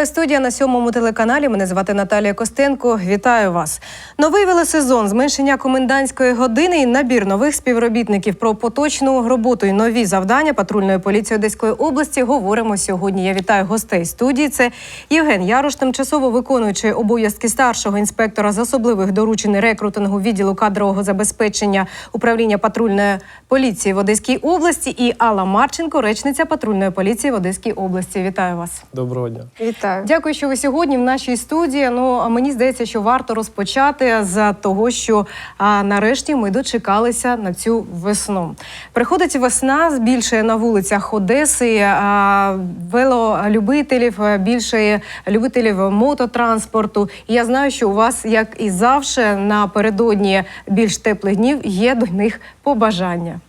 Ціла студія на сьомому телеканалі. Мене звати Наталія Костенко. Вітаю вас. Новий велосезон, зменшення комендантської години і набір нових співробітників про поточну роботу і нові завдання патрульної поліції Одеської області. Говоримо сьогодні. Я вітаю гостей студії. Це Євген Ярош, тимчасово виконуючий обов'язки старшого інспектора з особливих доручень рекрутингу відділу кадрового забезпечення управління патрульної поліції в Одеській області, і Алла Марченко, речниця патрульної поліції в Одеській області. Вітаю вас. Доброго дня. Вітаю. Дякую, що ви сьогодні в нашій студії. Ну а мені здається, що варто розпочати з того, що а, нарешті ми дочекалися на цю весну. Приходить весна, збільшує на вулицях Одеси а, велолюбителів, більше любителів мототранспорту. І я знаю, що у вас, як і завжди, напередодні більш теплих днів є до них побажання.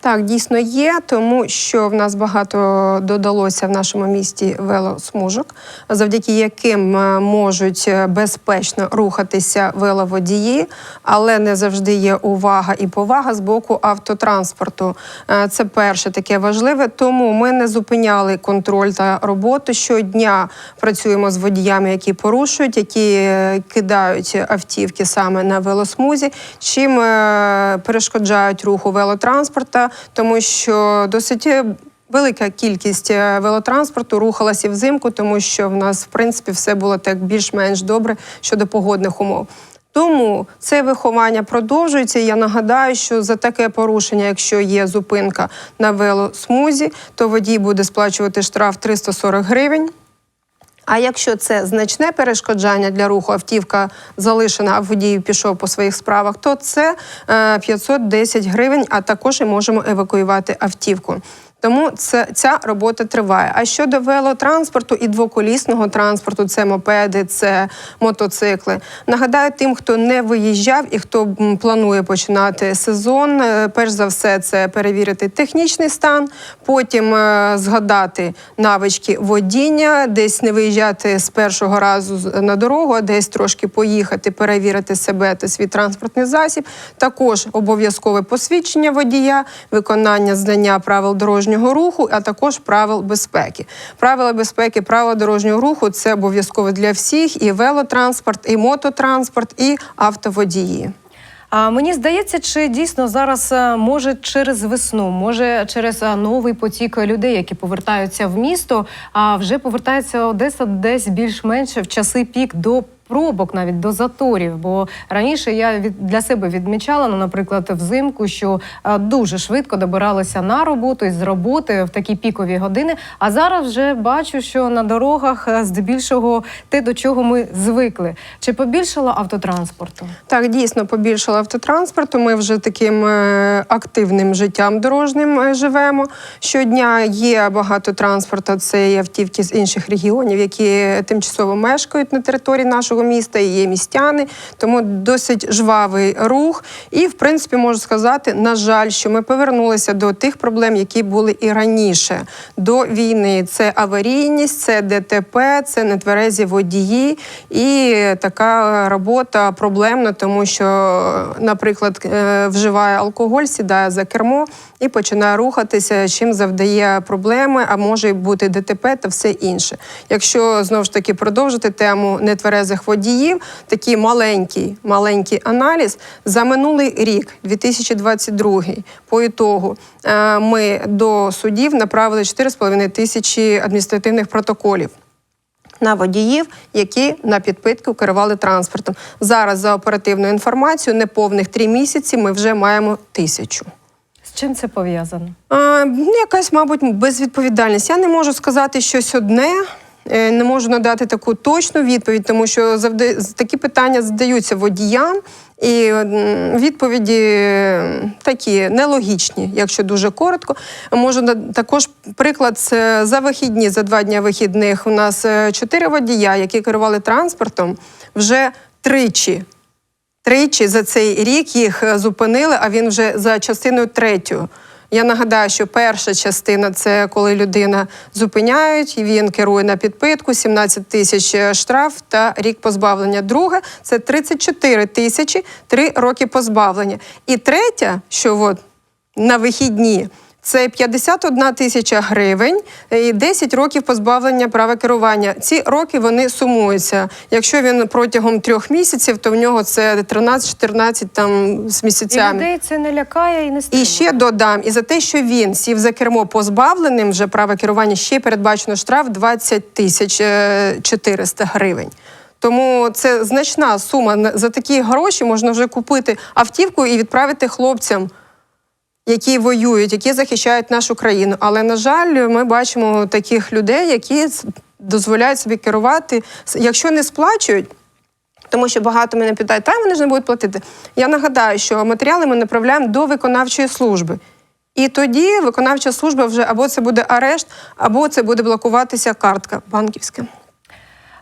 Так, дійсно є, тому що в нас багато додалося в нашому місті велосмужок, завдяки яким е, можуть е, безпечно рухатися веловодії, але не завжди є увага і повага з боку автотранспорту. Е, Це перше таке важливе. Тому ми не зупиняли контроль та роботу. Щодня працюємо з водіями, які порушують, які кидають автівки саме на велосмузі, чим перешкоджають руху велотранспорта, тому що досить. е, Велика кількість е, велотранспорту рухалася і взимку, тому що в нас, в принципі, все було так більш-менш добре щодо погодних умов. Тому це виховання продовжується. Я нагадаю, що за таке порушення, якщо є зупинка на велосмузі, то водій буде сплачувати штраф 340 гривень. А якщо це значне перешкоджання для руху, автівка залишена, а водій пішов по своїх справах, то це е, 510 гривень, а також і можемо евакуювати автівку. Тому це, ця робота триває. А щодо велотранспорту і двоколісного транспорту, це мопеди, це мотоцикли. Нагадаю, тим, хто не виїжджав і хто планує починати сезон, е, перш за все, це перевірити технічний стан, потім е, згадати навички водіння, десь не виїжджати з першого разу на дорогу, а десь трошки поїхати, перевірити себе та свій транспортний засіб. Також обов'язкове посвідчення водія, виконання знання правил дорожнього руху, а також правил безпеки. Правила безпеки, правила дорожнього руху це обов'язково для всіх: і велотранспорт, і мототранспорт, і автоводії. А мені здається, чи дійсно зараз е, може через весну, може через е, новий потік людей, які повертаються в місто, а вже повертається Одеса десь більш-менш в часи пік до. Пробок навіть до заторів, бо раніше я від для себе відмічала, ну, наприклад, взимку, що е, дуже швидко добиралася на роботу і з роботи в такі пікові години. А зараз вже бачу, що на дорогах е, здебільшого те, до чого ми звикли. Чи побільшало автотранспорту? Так, дійсно побільшало автотранспорту. Ми вже таким е, активним життям дорожнім живемо. Щодня є багато транспорту. Це і автівки з інших регіонів, які тимчасово мешкають на території нашого міста. і Є містяни, тому досить жвавий рух. І, в принципі, можу сказати, на жаль, що ми повернулися до тих проблем, які були і раніше до війни. Це аварійність, це ДТП, це нетверезі водії і така робота проблемна, тому що, наприклад, е, вживає алкоголь, сідає за кермо і починає рухатися, чим завдає проблеми, а може бути ДТП та все інше. Якщо знову ж таки продовжити тему нетверезих водіїв, такий маленький, маленький аналіз за минулий рік, 2022, по ітогу, е, ми до судів направили 4,5 тисячі адміністративних протоколів на водіїв, які на підпитку керували транспортом. Зараз за оперативною інформацією, неповних три місяці ми вже маємо тисячу. З чим це пов'язано? А, ну, якась, мабуть, безвідповідальність. Я не можу сказати щось одне. Е, Не можу надати таку точну відповідь, тому що завжди такі питання задаються водіям, і відповіді такі нелогічні, якщо дуже коротко. Можу також приклад за вихідні, за два дні вихідних. У нас е, чотири водія, які керували транспортом, вже тричі Тричі за цей рік їх е, зупинили, а він вже за частиною третю. Я нагадаю, що перша частина це коли людина зупиняють, і він керує на підпитку, 17 тисяч е, штраф та рік позбавлення. Друге це 34 тисячі, три роки позбавлення. І третя, що от на вихідні Це 51 тисяча гривень і 10 років позбавлення права керування. Ці роки вони сумуються. Якщо він протягом трьох місяців, то в нього це 13-14 там з І місяцями. людей це не лякає і не стримує. І ще додам, і за те, що він сів за кермо позбавленим вже права керування, ще передбачено штраф 20 тисяч е, 400 гривень. Тому це значна сума. За такі гроші можна вже купити автівку і відправити хлопцям, які воюють, які захищають нашу країну. Але на жаль, ми бачимо таких людей, які дозволяють собі керувати, якщо не сплачують. Тому що багато мене питають, та вони ж не будуть платити. Я нагадаю, що матеріали ми направляємо до виконавчої служби. І тоді виконавча служба вже або це буде арешт, або це буде блокуватися картка банківська.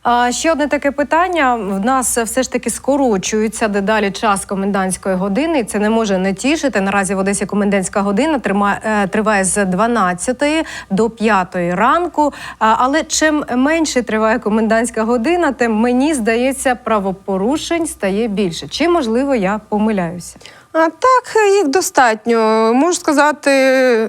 А ще одне таке питання. В нас все ж таки скорочується дедалі час комендантської години. Це не може не тішити. Наразі в Одесі комендантська година е, триває з 12 до 5 ранку. Але чим менше триває комендантська година, тим мені здається, правопорушень стає більше. Чи можливо я помиляюся? А так, їх достатньо. Можу сказати,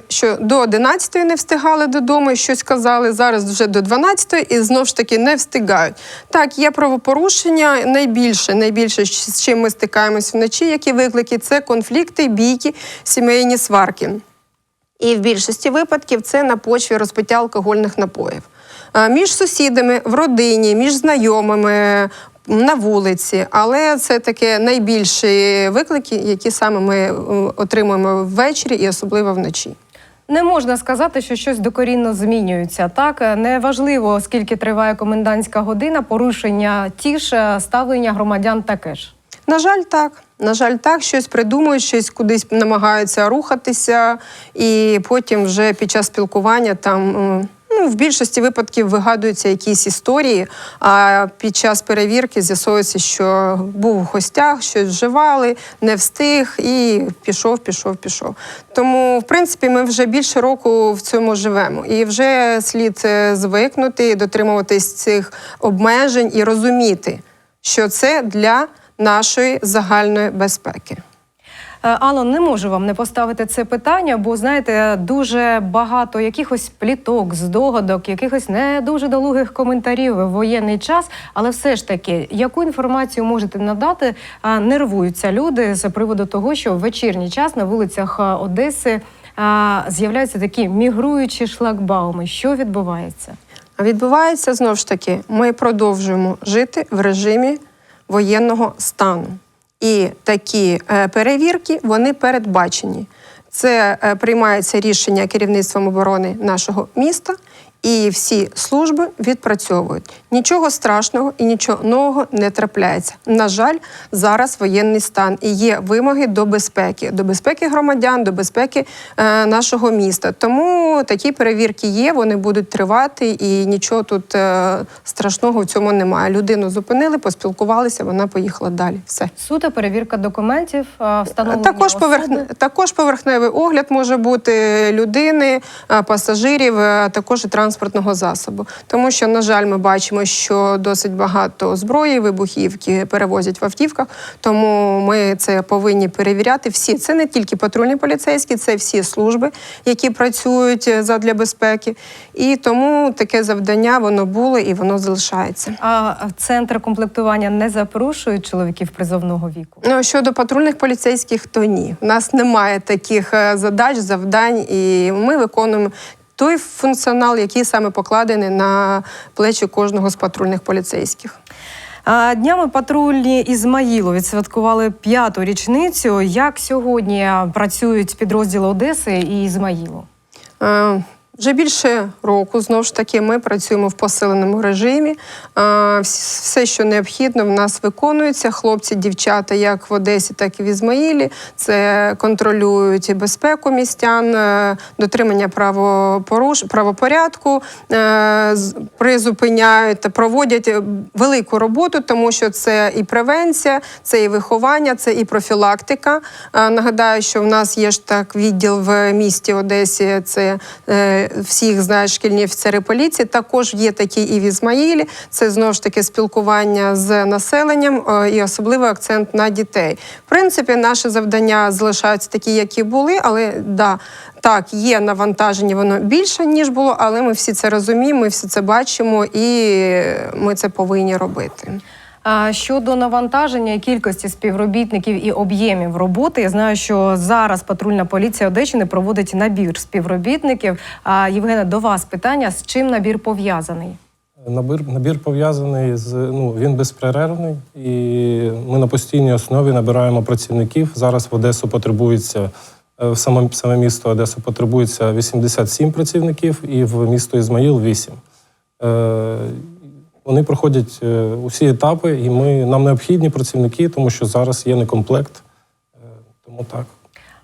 що до 11 не встигали додому, щось казали. Зараз вже до 12 і знов ж таки не встигають. Так, є правопорушення. Найбільше, найбільше, з чим ми стикаємось вночі, які виклики, це конфлікти, бійки, сімейні сварки. І в більшості випадків це на почві розпиття алкогольних напоїв. Між сусідами, в родині, між знайомими, на вулиці. Але це таке найбільші виклики, які саме ми е, отримуємо ввечері і особливо вночі. Не можна сказати, що щось докорінно змінюється. Так Е, неважливо, скільки триває комендантська година, порушення ті ж е, ставлення громадян таке ж. На жаль, так. На жаль, так, щось придумують, щось кудись намагаються рухатися, і потім вже під час спілкування там. Ну, в більшості випадків вигадуються якісь історії, а під час перевірки з'ясовується, що був в гостях, щось вживали, не встиг і пішов, пішов, пішов. Тому, в принципі, ми вже більше року в цьому живемо. І вже слід е, звикнути, дотримуватись цих обмежень і розуміти, що це для нашої загальної безпеки. Е, не можу вам не поставити це питання, бо знаєте, дуже багато якихось пліток, здогадок, якихось не дуже долугих коментарів в воєнний час. Але все ж таки, яку інформацію можете надати? Нервуються люди з приводу того, що в вечірній час на вулицях Одеси з'являються такі мігруючі шлагбауми. Що відбувається? А відбувається знову ж таки, ми продовжуємо жити в режимі воєнного стану. І такі е, перевірки вони передбачені. Це е, приймається рішення керівництвом оборони нашого міста, і всі служби відпрацьовують. Нічого страшного і нічого нового не трапляється. На жаль, зараз воєнний стан і є вимоги до безпеки, до безпеки громадян, до безпеки е, нашого міста. Тому такі перевірки є, вони будуть тривати, і нічого тут е, страшного в цьому немає. Людину зупинили, поспілкувалися, вона поїхала далі. Все. Суто перевірка документів, а, встановлення Також, поверхне, також поверхневий огляд може бути людини, пасажирів, а також і транспортного засобу. Тому що, на жаль, ми бачимо, що досить багато зброї, вибухівки перевозять в автівках. Тому ми це повинні перевіряти. Всі це не тільки патрульні поліцейські, це всі служби, які працюють е, задля безпеки. І тому таке завдання воно було і воно залишається. А центр комплектування не запрошують чоловіків призовного віку. Ну, щодо патрульних поліцейських, то ні. У нас немає таких е, задач, завдань, і ми виконуємо той функціонал, який саме покладений на плечі кожного з патрульних поліцейських. Днями патрульні Ізмаїлу відсвяткували п'яту річницю. Як сьогодні працюють підрозділи Одеси і Ізмаїлу? Вже більше року знову ж таки ми працюємо в посиленому режимі. Все, що необхідно, в нас виконується. Хлопці, дівчата, як в Одесі, так і в Ізмаїлі. Це контролюють і безпеку містян, е, дотримання правопоруш... правопорядку, е, призупиняють та проводять е, велику роботу, тому що це і превенція, це і виховання, це і профілактика. Нагадаю, що в нас є ж так відділ в місті Одесі. Це всіх знають шкільні офіцери поліції. Також є такі і в Ізмаїлі. Це знову ж таки спілкування з населенням е, і особливий акцент на дітей. В принципі, наші завдання залишаються такі, які були, але да, так, є навантаження, воно більше ніж було, але ми всі це розуміємо, ми всі це бачимо, і ми це повинні робити. Щодо навантаження кількості співробітників і об'ємів роботи, я знаю, що зараз патрульна поліція Одещини проводить набір співробітників. А Євгена, до вас питання: з чим набір пов'язаний? Набір, набір пов'язаний з ну він безперервний, і ми на постійній основі набираємо працівників. Зараз в Одесу потребується е, в саме, саме місто Одесу потребується 87 працівників, і в місто Ізмаїл 8. Вони проходять е, усі етапи, і ми нам необхідні працівники, тому що зараз є некомплект. Е, тому так.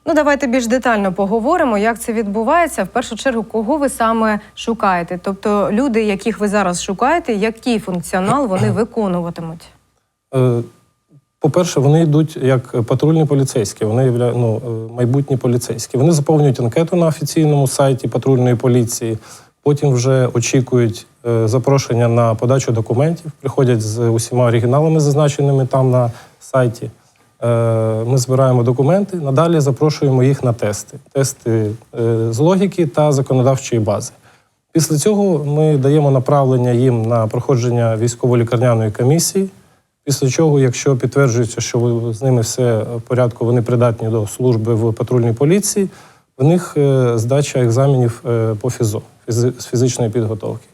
Ну, давайте більш детально поговоримо, як це відбувається. В першу чергу, кого ви саме шукаєте? Тобто люди, яких ви зараз шукаєте, який функціонал вони виконуватимуть? Е, По-перше, вони йдуть як патрульні поліцейські, вони ну, майбутні поліцейські. Вони заповнюють анкету на офіційному сайті патрульної поліції, потім вже очікують запрошення на подачу документів, приходять з усіма оригіналами, зазначеними там на сайті. Е, Ми збираємо документи, надалі запрошуємо їх на тести: тести е, з логіки та законодавчої бази. Після цього ми даємо направлення їм на проходження військово-лікарняної комісії. Після чого, якщо підтверджується, що з ними все в порядку, вони придатні до служби в патрульній поліції, в них е, здача екзаменів е, по ФІЗО з фізичної підготовки.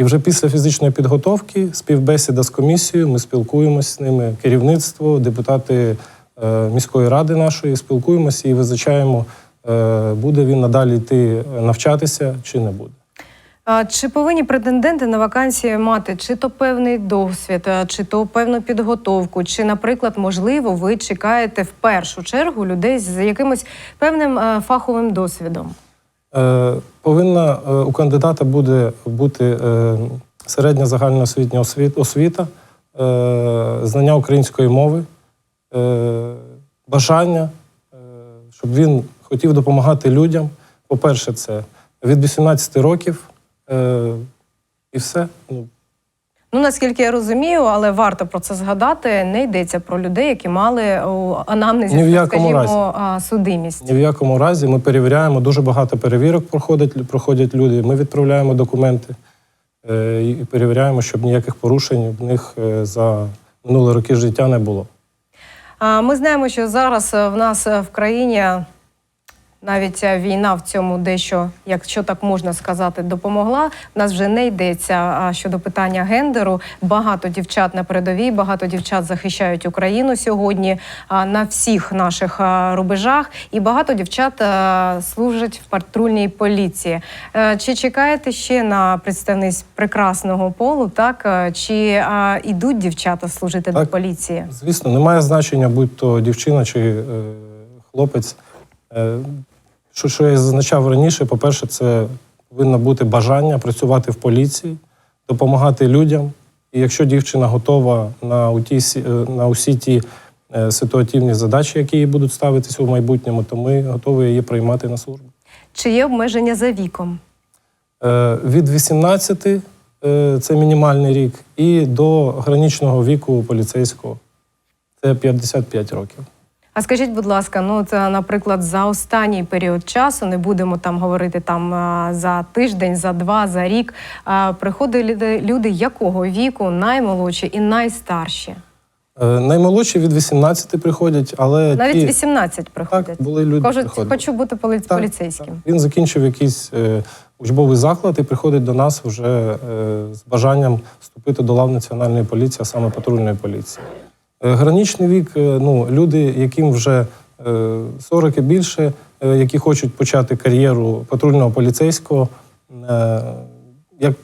І вже після фізичної підготовки, співбесіда з комісією, ми спілкуємося з ними, керівництво, депутати е, міської ради нашої, спілкуємося і визначаємо, е, буде він надалі йти навчатися чи не буде. Чи повинні претенденти на вакансії мати чи то певний досвід, чи то певну підготовку, чи, наприклад, можливо, ви чекаєте в першу чергу людей з якимось певним е, фаховим досвідом? Е, Повинна е, у кандидата буде бути е, середня загальноосвітня освіт- освіта, знання української мови, бажання, щоб він хотів допомагати людям. По-перше, це від 18 років і все. Ну, наскільки я розумію, але варто про це згадати. Не йдеться про людей, які мали у анамнезі, Ні в якому скажімо, а, судимість. Ні в якому разі ми перевіряємо, дуже багато перевірок проходять, проходять люди. Ми відправляємо документи е, і перевіряємо, щоб ніяких порушень в них е, за минулі роки життя не було. Ми знаємо, що зараз е, в нас е, в країні навіть е, війна в цьому дещо, якщо так можна сказати, допомогла. В нас вже не йдеться а, щодо питання гендеру. Багато дівчат на передовій, багато дівчат захищають Україну сьогодні а, на всіх наших а, рубежах, і багато дівчат а, служать в патрульній поліції. Е, Чи чекаєте ще на представниць прекрасного полу? Так Е, чи а, ідуть дівчата служити до поліції? Звісно, немає значення, будь то дівчина чи е, хлопець. Що, що я зазначав раніше, по-перше, це повинно бути бажання працювати в поліції, допомагати людям. І якщо дівчина готова на, у ті, сі- е, на усі ті е, ситуативні задачі, які їй будуть ставитися у майбутньому, то ми готові її приймати на службу. Чи є обмеження за віком? Е, Від 18 е, це мінімальний рік, і до граничного віку поліцейського це 55 років. А скажіть, будь ласка, ну це, наприклад, за останній період часу, не будемо там говорити там за тиждень, за два, за рік. Приходили люди, якого віку, наймолодші і найстарші? Е, Наймолодші від 18 приходять, але Навіть ті, 18 приходять. так, були люди. Кажуть, приходили. хочу бути поли- Так, поліцейським. так. Він закінчив якийсь е, учбовий заклад і приходить до нас вже е, з бажанням вступити до лав національної поліції, а саме патрульної поліції. Е, граничний вік, е, ну, люди, яким вже е, 40 і більше, е, які хочуть почати кар'єру патрульного поліцейського, е, як,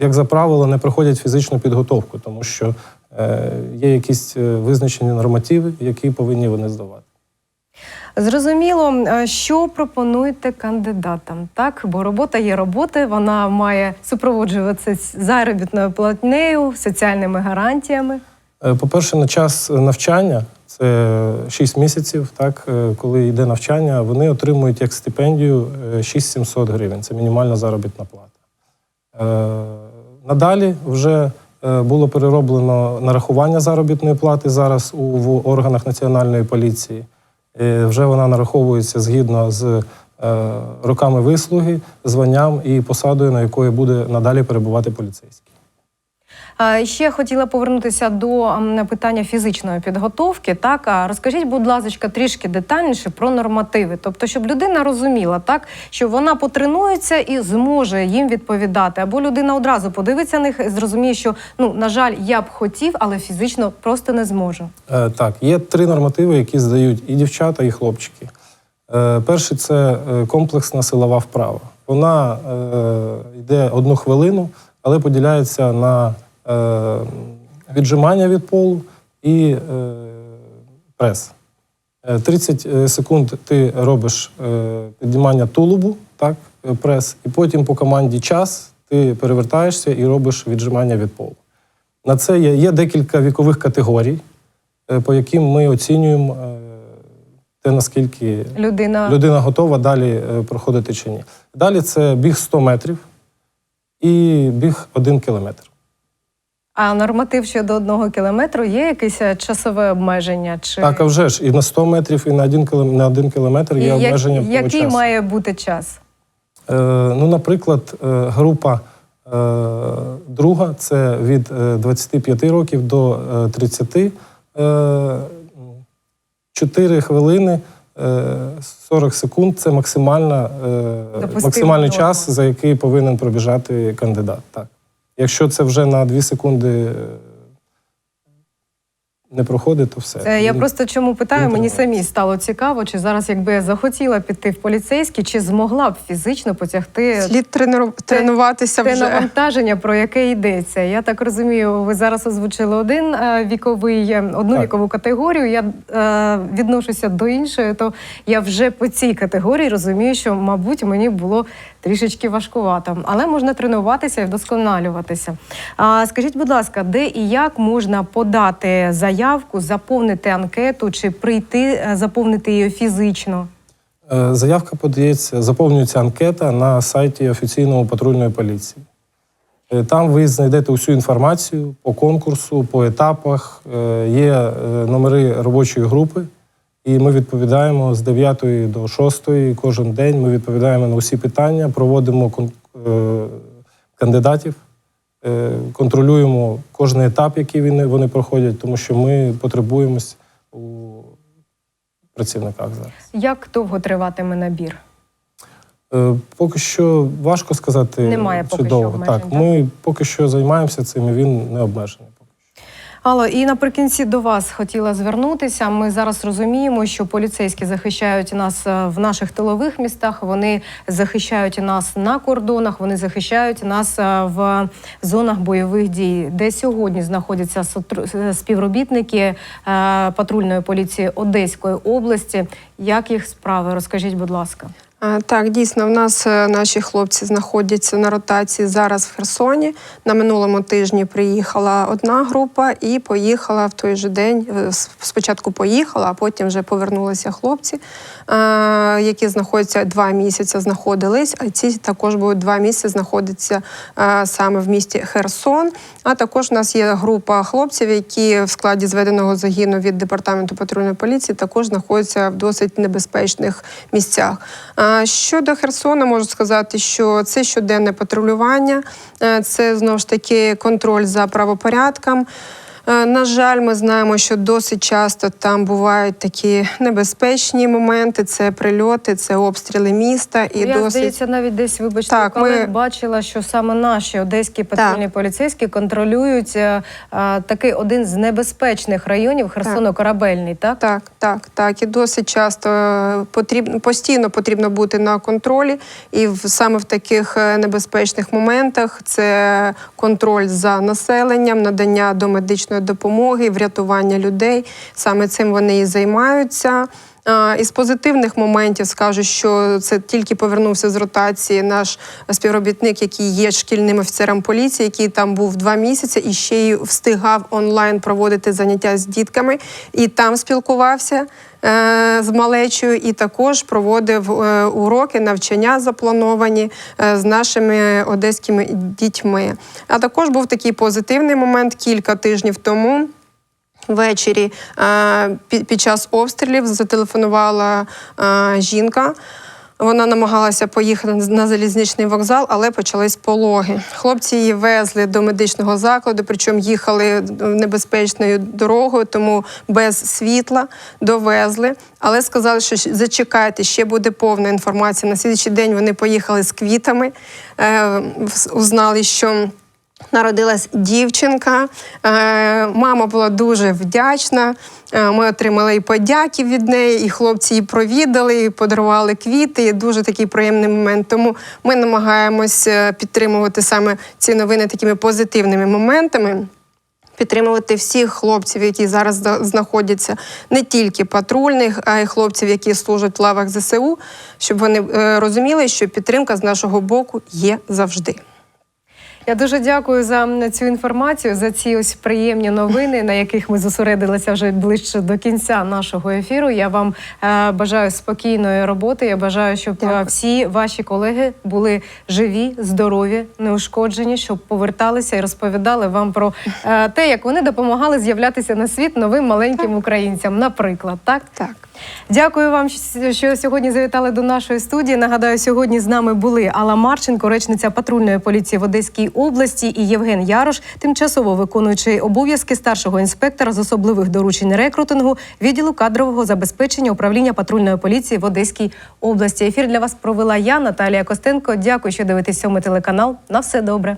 як за правило, не проходять фізичну підготовку, тому що е, є якісь е, визначені нормативи, які повинні вони здавати. Зрозуміло, що пропонуєте кандидатам? Так, бо робота є робота, вона має супроводжуватися заробітною платнею, соціальними гарантіями. Е, По-перше, на час навчання це 6 місяців, так, е, коли йде навчання, вони отримують як стипендію е, 6700 гривень. Це мінімальна заробітна плата. Е, Надалі вже е, було перероблено нарахування заробітної плати зараз у в органах національної поліції. Е, Вже вона нараховується згідно з е, роками вислуги, званням і посадою, на якої буде надалі перебувати поліцейський. Ще хотіла повернутися до питання фізичної підготовки. Так, розкажіть, будь ласка, трішки детальніше про нормативи. Тобто, щоб людина розуміла, так що вона потренується і зможе їм відповідати, або людина одразу подивиться на них і зрозуміє, що ну на жаль, я б хотів, але фізично просто не зможу. Е, Так, є три нормативи, які здають і дівчата, і хлопчики. Е, Перший це е, комплексна силова вправа. Вона е, йде одну хвилину, але поділяється на е, віджимання від полу і е, прес. Е, 30 секунд ти робиш е, піднімання тулубу, так, е, прес, і потім по команді час ти перевертаєшся і робиш віджимання від полу. На це є, є декілька вікових категорій, е, по яким ми оцінюємо е, те, наскільки Людина людина готова далі е, проходити чи ні. Далі це біг 100 метрів і біг 1 кілометр. а норматив щодо одного кілометру є якесь е, часове обмеження? Чи Так, а вже ж і на 100 метрів, і на 1 кілометр, на 1 кілометр є як- обмеження по який часу. має бути час? Е, ну, наприклад, е, група е, друга це від е, 25 років до е, 30. Е, 4 хвилини е, 40 секунд це максимальна, е, максимальний норма. час, за який повинен пробіжати кандидат. Так. Якщо це вже на 2 секунди е, не проходить, то все. Це я Він- просто чому питаю, мені самі стало цікаво, чи зараз, якби я захотіла піти в поліцейський, чи змогла б фізично потягти Слід трениру- тренуватися те вже. навантаження, про яке йдеться. Я так розумію, ви зараз озвучили один е, віковий, е, одну Так. вікову категорію. Я е, відношуся до іншої, то я вже по цій категорії розумію, що, мабуть, мені було трішечки важкувато. Але можна тренуватися і вдосконалюватися. А скажіть, будь ласка, де і як можна подати заявку, заповнити анкету чи прийти е, заповнити її фізично? Е, Заявка подається, заповнюється анкета на сайті офіційного патрульної поліції. Е, Там ви знайдете усю інформацію по конкурсу, по етапах. Є номери робочої групи, і ми відповідаємо з 9 до 6 кожен день. Ми відповідаємо на усі питання, проводимо е, кандидатів, е, контролюємо кожен етап, який вони, проходять, тому що ми потребуємось у працівниках зараз. Як довго триватиме набір? Е, Поки що важко сказати. Немає поки що обмежень, Так, так? ми поки що займаємося цим, і він не обмежений. Алло, і наприкінці до вас хотіла звернутися. Ми зараз розуміємо, що поліцейські захищають нас е, в наших тилових містах. Вони захищають нас на кордонах. Вони захищають нас е, в зонах бойових дій, де сьогодні знаходяться е, співробітники патрульної поліції Одеської області. Як їх справи? Розкажіть, будь ласка. Так, дійсно, в нас е, наші хлопці знаходяться на ротації зараз в Херсоні. На минулому тижні приїхала одна група і поїхала в той же день. е, Спочатку поїхала, а потім вже повернулися хлопці, е, які знаходяться два місяці, знаходились. А ці також будуть два місяці знаходитися саме в місті Херсон. А також у нас є група хлопців, які в складі зведеного загіну від департаменту патрульної поліції також знаходяться в досить небезпечних місцях. Щодо Херсона, можу сказати, що це щоденне патрулювання, е, це знову ж таки контроль за правопорядком. Е, На жаль, ми знаємо, що досить часто там бувають такі небезпечні моменти: це прильоти, це обстріли міста і Я досить здається, навіть десь вибачте, Так, коли ми- бачила, що саме наші одеські патрульні поліцейські контролюють е, е, такий один з небезпечних районів Херсоно-Корабельний, так? Так, так, так. І досить часто потрібно постійно потрібно бути на контролі, і в саме в таких небезпечних моментах це контроль за населенням, надання домедичної допомоги, врятування людей. Саме цим вони і займаються. Із позитивних моментів скажу, що це тільки повернувся з ротації наш співробітник, який є шкільним офіцером поліції, який там був два місяці і ще й встигав онлайн проводити заняття з дітками, і там спілкувався. е, З малечою і також проводив е, уроки, навчання заплановані е, з нашими одеськими дітьми. А також був такий позитивний момент кілька тижнів тому. Ввечері під, час обстрілів зателефонувала жінка. Вона намагалася поїхати на залізничний вокзал, але почались пологи. Хлопці її везли до медичного закладу, причому їхали небезпечною дорогою, тому без світла довезли. Але сказали, що зачекайте, ще буде повна інформація. На слідчий день вони поїхали з квітами, е, узнали, що. Народилась дівчинка. Е, Мама була дуже вдячна. Е, Ми отримали і подяки від неї, і хлопці її провідали, і подарували квіти. І дуже такий приємний момент. Тому ми намагаємось е, підтримувати саме ці новини такими позитивними моментами. Підтримувати всіх хлопців, які зараз знаходяться не тільки патрульних, а й хлопців, які служать в лавах ЗСУ, щоб вони розуміли, що підтримка з нашого боку є завжди. Я дуже дякую за цю інформацію, за ці ось приємні новини, на яких ми зосередилися вже ближче до кінця нашого ефіру. Я вам е, бажаю спокійної роботи. Я бажаю, щоб е, Дякую. всі ваші колеги були живі, здорові, неушкоджені, щоб поверталися і розповідали вам про е, те, як вони допомагали з'являтися на світ новим маленьким українцям. Наприклад, так Так. Дякую вам, що- сьогодні завітали до нашої студії. Нагадаю, сьогодні з нами були Алла Марченко, речниця патрульної поліції в Одеській області, і Євген Ярош, тимчасово виконуючий обов'язки старшого інспектора з особливих доручень рекрутингу відділу кадрового забезпечення управління патрульної поліції в Одеській області. Ефір для вас провела я, Наталія Костенко. Дякую, що дивитесь сьомий телеканал. На все добре.